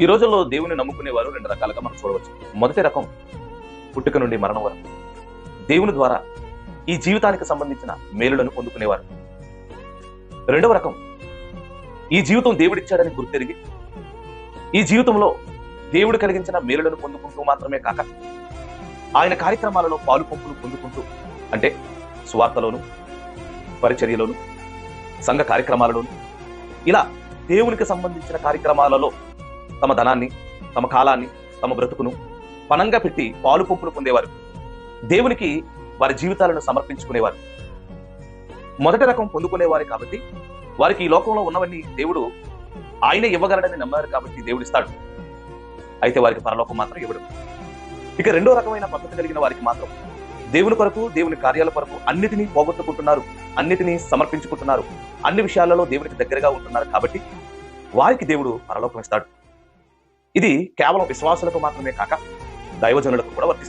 ఈ రోజుల్లో దేవుని నమ్ముకునేవారు రెండు రకాలుగా మనం చూడవచ్చు. మొదటి రకం పుట్టుక నుండి మరణం వరకు. దేవుని ద్వారా ఈ జీవితానికి సంబంధించిన మేలులను పొందుకునేవారు. రెండవ రకం ఈ జీవితం దేవుడిచ్చాడని గుర్తెరిగి ఈ జీవితంలో దేవుడు కలిగించిన మేలులను పొందుకుంటూ మాత్రమే కాక ఆయన కార్యక్రమాలలో పాలు పంపులు పొందుకుంటూ అంటే స్వార్థలోను పరిచర్యలోను సంఘ కార్యక్రమాలలోను ఇలా దేవునికి సంబంధించిన కార్యక్రమాలలో తమ ధనాన్ని తమ కాలాన్ని తమ బ్రతుకును పణంగా పెట్టి పాలు పంపులు పొందేవారు. దేవునికి వారి జీవితాలను సమర్పించుకునేవారు. మొదటి రకం పొందుకునేవారు కాబట్టి వారికి ఈ లోకంలో ఉన్నవన్నీ దేవుడు ఆయనే ఇవ్వగలడని నమ్మారు కాబట్టి దేవుడు ఇస్తాడు. అయితే వారికి పరలోకం మాత్రం ఇవ్వడు. ఇక రెండో రకమైన పద్ధతి కలిగిన వారికి మాత్రం దేవుని కొరకు దేవుని కార్యాల కొరకు అన్నిటినీ పోగొట్టుకుంటున్నారు అన్నిటినీ సమర్పించుకుంటున్నారు అన్ని విషయాలలో దేవునికి దగ్గరగా ఉంటున్నారు కాబట్టి వారికి దేవుడు పరలోకం ఇస్తాడు. ఇది కేవలం విశ్వాసులకు మాత్రమే కాక దైవజనులకు కూడా వర్తిస్తుంది.